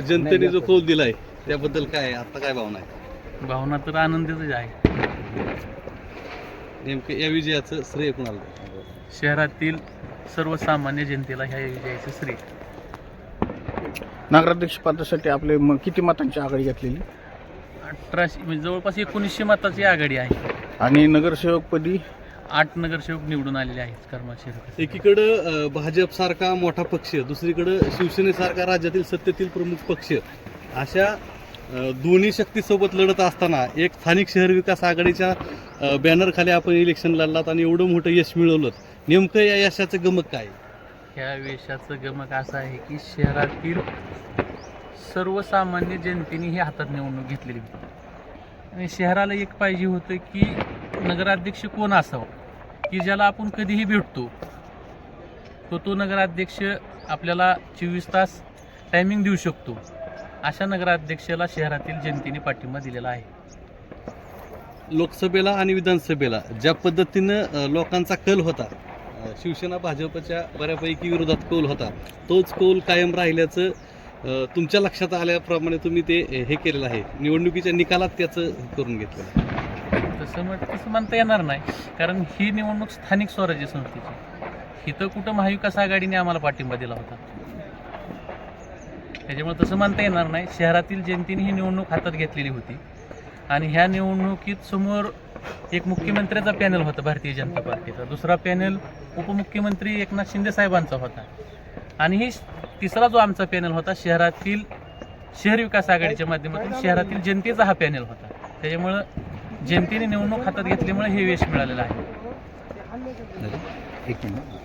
जनतेने जो कौल दिलाय त्याबद्दल काय आहे? आता काय भावना आहे? भावना तर आनंदीच आहे. नेमकं या विजयाचं श्रेय कुणाला द्याल? शहरातील सर्वसामान्य जनतेला ह्या विजयाचे श्रेय. नगराध्यक्ष पदासाठी आपले मग किती मतांची आघाडी घेतलेली? अठराशे म्हणजे जवळपास एकोणीसशे मताची आघाडी आहे. आणि नगरसेवकपदी आठ नगरसेवक निवडून आलेले आहेत कर्मा शहर एकीकडं भाजप सारखा मोठा पक्ष दुसरीकडं शिवसेनेसारखा राज्यातील सत्तेतील प्रमुख पक्ष. अशा दोन्ही शक्तीसोबत लढत असताना एक स्थानिक शहर विकास आघाडीच्या बॅनरखाली आपण इलेक्शन लढलात आणि एवढं मोठं यश मिळवलं नेमकं या यशाचं गमक काय? ह्या वेशाचं गमक असं आहे की शहरातील सर्वसामान्य जनतेने ही हातात निवडणूक घेतलेली होती. आणि शहराला एक पाहिजे होतं की नगराध्यक्ष कोण असावं? की ज्याला आपण कधीही भेटतो तो तो नगराध्यक्ष आपल्याला चोवीस तास टायमिंग देऊ शकतो. अशा नगराध्यक्षाला शहरातील जनतेने पाठिंबा दिलेला आहे. लोकसभेला आणि विधानसभेला ज्या पद्धतीनं अ, लोकांचा कल होता अ, शिवसेना भाजपच्या बऱ्यापैकी विरोधात कौल होता तोच कौल कायम राहिल्याचं अ, तुमच्या लक्षात आल्याप्रमाणे तुम्ही ते अ, हे केलेलं आहे. निवडणुकीच्या निकालात त्याचं करून घेतलेलं आहे. तसं म्हण तसं म्हणता येणार नाही. कारण ही निवडणूक स्थानिक स्वराज्य संस्थेची. इथं कुठं महाविकास आघाडीने आम्हाला पाठिंबा दिला होता. त्याच्यामुळे तसं म्हणता येणार नाही. शहरातील जनतेने ही निवडणूक हातात घेतलेली होती. आणि ह्या निवडणुकीत समोर एक मुख्यमंत्र्याचा पॅनल होता भारतीय जनता पार्टीचा. दुसरा पॅनल उपमुख्यमंत्री एकनाथ शिंदे साहेबांचा होता. आणि ही तिसरा जो आमचा पॅनल होता शहरातील शहर विकास आघाडीच्या माध्यमातून शहरातील जनतेचा हा पॅनल होता. त्याच्यामुळं जनतेने निवडणूक हातात घेतल्यामुळे हे यश मिळालेलं आहे. एक मिनिट.